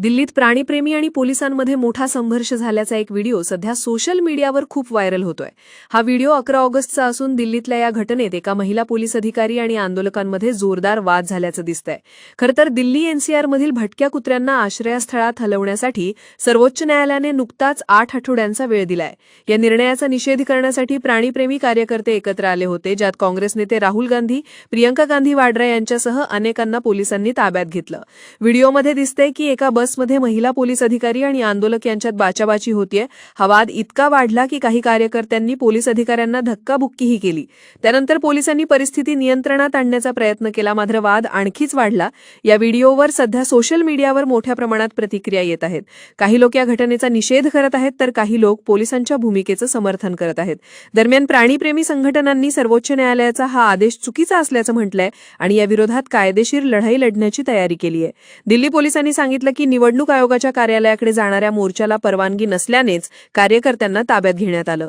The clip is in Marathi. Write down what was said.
दिल्लीत प्राणीप्रेमी आणि पोलिसांमध्ये मोठा संघर्ष झाल्याचा एक व्हिडिओ सध्या सोशल मीडियावर खूप व्हायरल होतोय. हा व्हिडिओ अकरा ऑगस्टचा असून दिल्लीतल्या या घटनेत एका महिला पोलीस अधिकारी आणि आंदोलकांमध्ये जोरदार वाद झाल्याचं दिसतंय. खरंतर दिल्ली एनसीआरमधील भटक्या कुत्र्यांना आश्रयस्थळात हलवण्यासाठी सर्वोच्च न्यायालयाने नुकताच आठ आठवड्यांचा वेळ दिलाय. या निर्णयाचा निषेध करण्यासाठी प्राणीप्रेमी कार्यकर्ते एकत्र आले होते ज्यात काँग्रेस नेते राहुल गांधी प्रियंका गांधी वाड्रा यांच्यासह अनेकांना पोलिसांनी ताब्यात घेतलं. व्हिडिओमध्ये दिसतंय की एका बस बसमध्ये महिला पोलीस अधिकारी आणि आंदोलक यांच्यात बाचाबाची होतीये. हा वाद इतका वाढला की काही कार्यकर्त्यांनी पोलीस अधिकाऱ्यांना धक्काबुक्कीही केली. त्यानंतर पोलिसांनी परिस्थिती नियंत्रणात आणण्याचा प्रयत्न केला. मात्र वाद आणखीच वाढला. या व्हिडिओवर सध्या सोशल मीडियावर मोठ्या प्रमाणात प्रतिक्रिया येत आहेत. काही लोक या घटनेचा निषेध करत आहेत तर काही लोक पोलिसांच्या भूमिकेचं समर्थन करत आहेत. दरम्यान प्राणीप्रेमी संघटनांनी सर्वोच्च न्यायालयाचा हा आदेश चुकीचा असल्याचं म्हटलंय आणि या विरोधात कायदेशीर लढाई लढण्याची तयारी केली आहे दिल्ली पोलिसांनी सांगितलं की निवडणूक आयोगाच्या कार्यालयाकडे जाणाऱ्या मोर्चाला परवानगी नसल्यानेच कार्यकर्त्यांना ताब्यात घेण्यात आलं.